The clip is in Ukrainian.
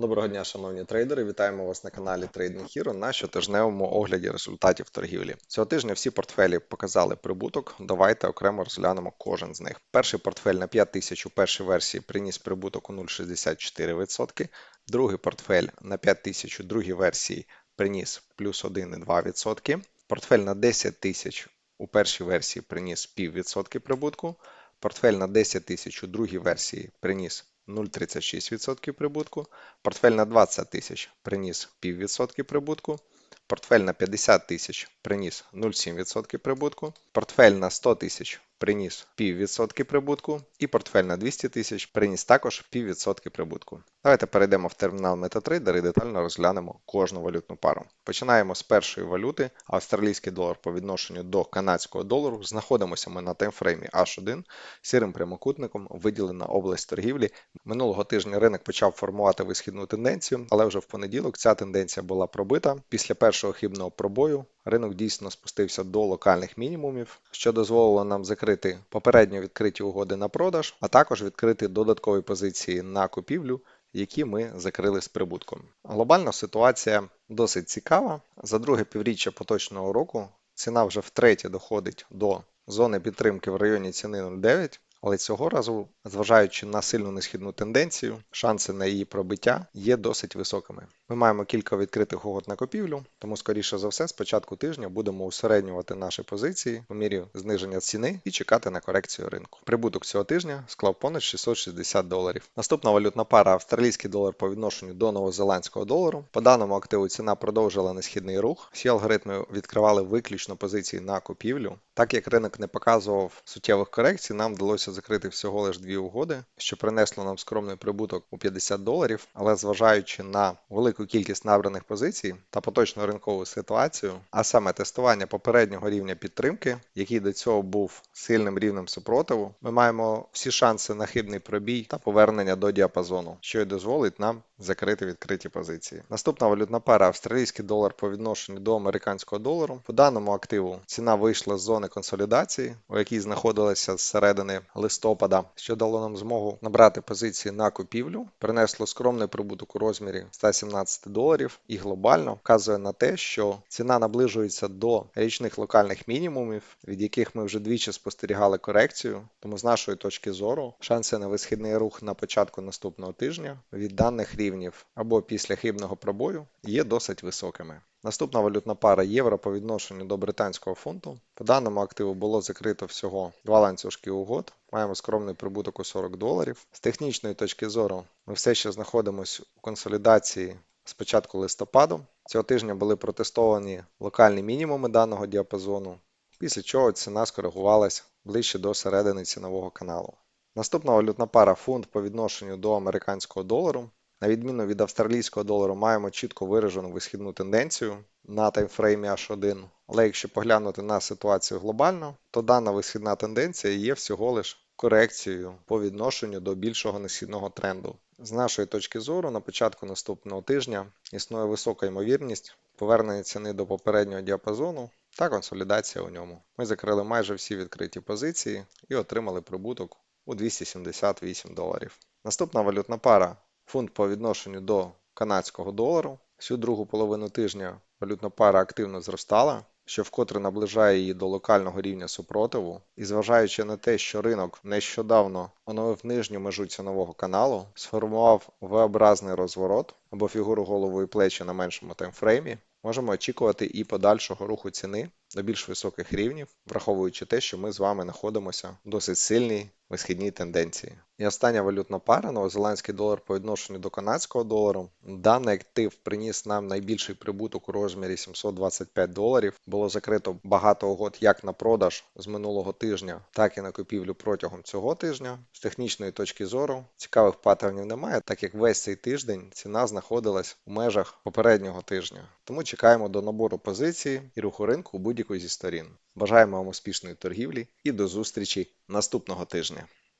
Доброго дня, шановні трейдери. Вітаємо вас на каналі Trading Hero на щотижневому огляді результатів торгівлі. Цього тижня всі портфелі показали прибуток. Давайте окремо розглянемо кожен з них. Перший портфель на 5000 у першій версії приніс прибуток у 0,64%. Другий портфель на 5000 у другій версії приніс плюс 1,2%. Портфель на 10 тисяч у першій версії приніс 0,5% прибутку. Портфель на 10 тисяч у другій версії приніс 0,36% прибутку, портфель на 20 тисяч приніс 0,5% прибутку, портфель на 50 тисяч приніс 0,7% прибутку, портфель на 100 тисяч приніс 0,5% прибутку, і портфель на 200 тисяч приніс також 0,5% прибутку. Давайте перейдемо в термінал MetaTrader і детально розглянемо кожну валютну пару. Починаємо з першої валюти, австралійський долар по відношенню до канадського долару. Знаходимося ми на таймфреймі H1, сірим прямокутником виділена область торгівлі. Минулого тижня ринок почав формувати висхідну тенденцію, але вже в понеділок ця тенденція була пробита. Після першого хибного пробою ринок дійсно спустився до локальних мінімумів, що дозволило нам закрити попередньо відкриті угоди на продаж, а також відкрити додаткові позиції на купівлю. Які ми закрили з прибутком. Глобальна ситуація досить цікава. За друге півріччя поточного року ціна вже втретє доходить до зони підтримки в районі ціни 0,9, але цього разу, зважаючи на сильну несхідну тенденцію, шанси на її пробиття є досить високими. Ми маємо кілька відкритих угод на купівлю, тому, скоріше за все, з початку тижня будемо усереднювати наші позиції по мірі зниження ціни і чекати на корекцію ринку. Прибуток цього тижня склав понад 660 доларів. Наступна валютна пара австралійський долар по відношенню до новозеландського долару. По даному активу ціна продовжила несхідний рух. Всі алгоритми відкривали виключно позиції на купівлю. Так як ринок не показував суттєвих корекцій, нам вдалося закрити всього лише дві угоди, що принесло нам скромний прибуток у 50 доларів, але зважаючи на велику кількість набраних позицій та поточну ринкову ситуацію, а саме тестування попереднього рівня підтримки, який до цього був сильним рівнем супротиву, ми маємо всі шанси на хибний пробій та повернення до діапазону, що й дозволить нам закрити відкриті позиції. Наступна валютна пара австралійський долар по відношенню до американського долару. По даному активу ціна вийшла з зони консолідації, у якій знаходилася з середини листопада, що дало нам змогу набрати позиції на купівлю, принесло скромний прибуток у розмірі 117 доларів і глобально вказує на те, що ціна наближується до річних локальних мінімумів, від яких ми вже двічі спостерігали корекцію. Тому з нашої точки зору шанси на висхідний рух на початку наступного тижня від даних рівнів або після хибного пробою є досить високими. Наступна валютна пара євро по відношенню до британського фунту. По даному активу було закрито всього два ланцюжки угод. Маємо скромний прибуток у 40 доларів. З технічної точки зору ми все ще знаходимося у консолідації з початку листопаду. Цього тижня були протестовані локальні мінімуми даного діапазону, після чого ціна скоригувалась ближче до середини цінового каналу. Наступна валютна пара фунт по відношенню до американського долару. На відміну від австралійського долару, маємо чітко виражену висхідну тенденцію на таймфреймі H1. Але якщо поглянути на ситуацію глобально, то дана висхідна тенденція є всього лиш корекцією по відношенню до більшого несхідного тренду. З нашої точки зору, на початку наступного тижня існує висока ймовірність повернення ціни до попереднього діапазону та консолідація у ньому. Ми закрили майже всі відкриті позиції і отримали прибуток у 278 доларів. Наступна валютна пара фунт по відношенню до канадського долару. Всю другу половину тижня валютна пара активно зростала, що вкотре наближає її до локального рівня супротиву. І зважаючи на те, що ринок нещодавно оновив нижню межу цінового каналу, сформував V-образний розворот або фігуру голову і плечі на меншому таймфреймі, можемо очікувати і подальшого руху ціни до більш високих рівнів, враховуючи те, що ми з вами знаходимося в досить сильній висхідній тенденції. І остання валютна пара, новозеландський долар по відношенню до канадського долару. Даний актив приніс нам найбільший прибуток у розмірі 725 доларів. Було закрито багато угод як на продаж з минулого тижня, так і на купівлю протягом цього тижня. З технічної точки зору цікавих паттернів немає, так як весь цей тиждень ціна знаходилась у межах попереднього тижня. Тому чекаємо до набору позиції і руху ринку у будь-якої зі сторін. Бажаємо вам успішної торгівлі і до зустрічі наступного тижня.